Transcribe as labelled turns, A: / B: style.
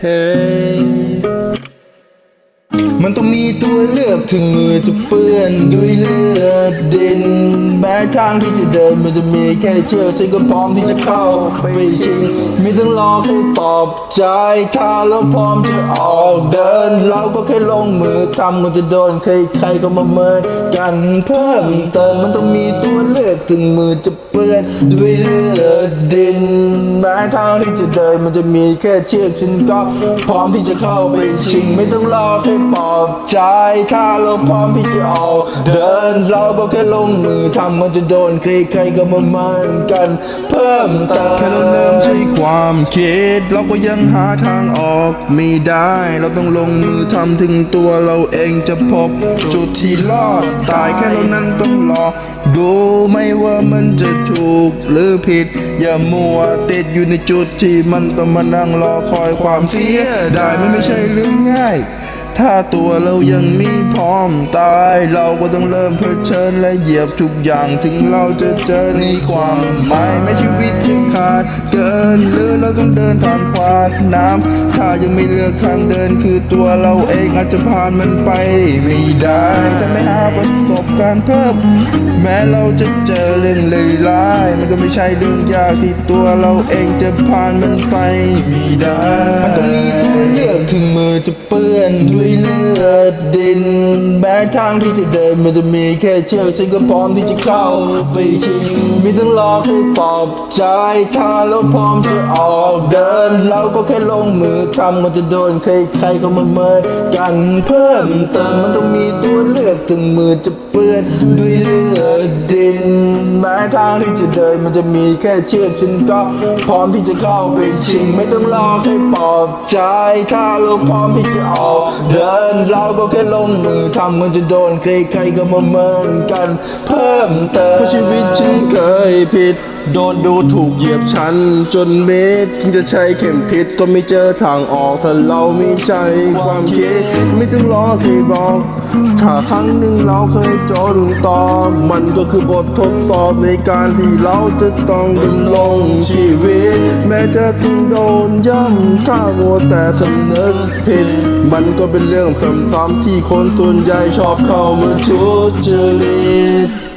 A: hey. ันต้องมีตัวเลือกถึงมือจะเปื้อนด้วยเลือดดินแม้ทางที่จะเดินมันจะมีแค่เชือกฉันก็พร้อมที่จะเข้าไปชิงไม่ต้องรอให้ปลอบใจถ้าเราพร้อมจะออกเดิน เราก็แค่ลงมือทำก็จะโดนใครใครก็มาเมินกันเพิ่มเติมมันต้องมีตัวเลือกถึงมือจะเปื้อนด้วยเลือดดินแม้ทางที่จะเดินมันจะมีแค่เชือกฉันก็พร้อมที่จะเข้าไปชิง ไม่ต้องรอให้ปลอบใจถ้าเราพร้อมที่จะออกเดินเราก็แค่ลงมือทำมันจะโดนใครๆก็มามันกัน เพิ่มเติมแค่เราเริ่มใช้ความคิด เราก็ยังหาทางออกไม่ได้ เราต้องลงมือทำถึงตัวเราเองจะพบ จุดที่รอดตายแค่เรานั้นต้องรอ ดูไม่ว่ามันจะถูกหรือผิด อย่ามัวติดอยู่ในจุดที่มันต้องมานั่งรอคอยความเสียได้มันไม่ใช่เรื่องง่าย ถ้าตัวเรายังไม่พร้อมตาย เราก็ต้องเริ่มเผชิญและเหยียบทุกอย่างถึงเราจะเจอในความหมายไม่ชีวิตจะขาด เกิน หรือเราต้องเดินผ่านขวากน้ำถ้ายังไม่เลือกทางเดินคือตัวเราเองอาจจะผ่านมันไปไม่ได้ถ้าไม่หาประสบการณ์เพิ่มแม้เราจะเจอเรื่องเลยร้ายมันก็ไม่ใช่เรื่องยากที่ตัวเราเองจะผ่านมันไปไม่ได้มันต้องมีตัวเลือกถึงมือจะเปื้อนด้วยเลือดดินแม้ทางที่จะเดินมันจะมีแค่เชือกฉันก็พร้อมที่จะเข้าไปชิงไม่ต้องรอให้ปลอบใจถ้าเราพร้อมจะออกเดิน เราก็แค่ลงมือทำก็จะโดนใครๆก็มาเมินกันเพิ่มเติมมันต้องมีตัวเลือกถึงมือจะเปื้อนด้วยเลือดดินแม้ทางที่จะเดินมันจะมีแค่เชือกฉันก็พร้อมที่จะเข้าไปชิง ไม่ต้องรอให้ปลอบใจ ถ้าเราพร้อมที่จะออกเดิน เราก็แค่ลงมือทำมันจะโดนใครๆก็มาเมินกัน เพิ่มเติมเพราะชีวิตฉันเคยผิดโดนดูถูกเหยียบฉัน จนเม็ดที่จะใช้เข็มทิศก็ไม่เจอทางออกถ้าเราไม่ใช่ความคิด ไม่ต้องรอใครบอก ถ้าครั้งหนึ่งเราเคยจนต่อมันก็คือบททดสอบในการที่เราจะต้องดำรงชีวิต แม้จะต้องโดนย่ำถ้ามัวแต่สำนึกผิดมันก็เป็นเรื่องซ้ำๆที่คนส่วนใหญ่ชอบเข้ามาทุดจริต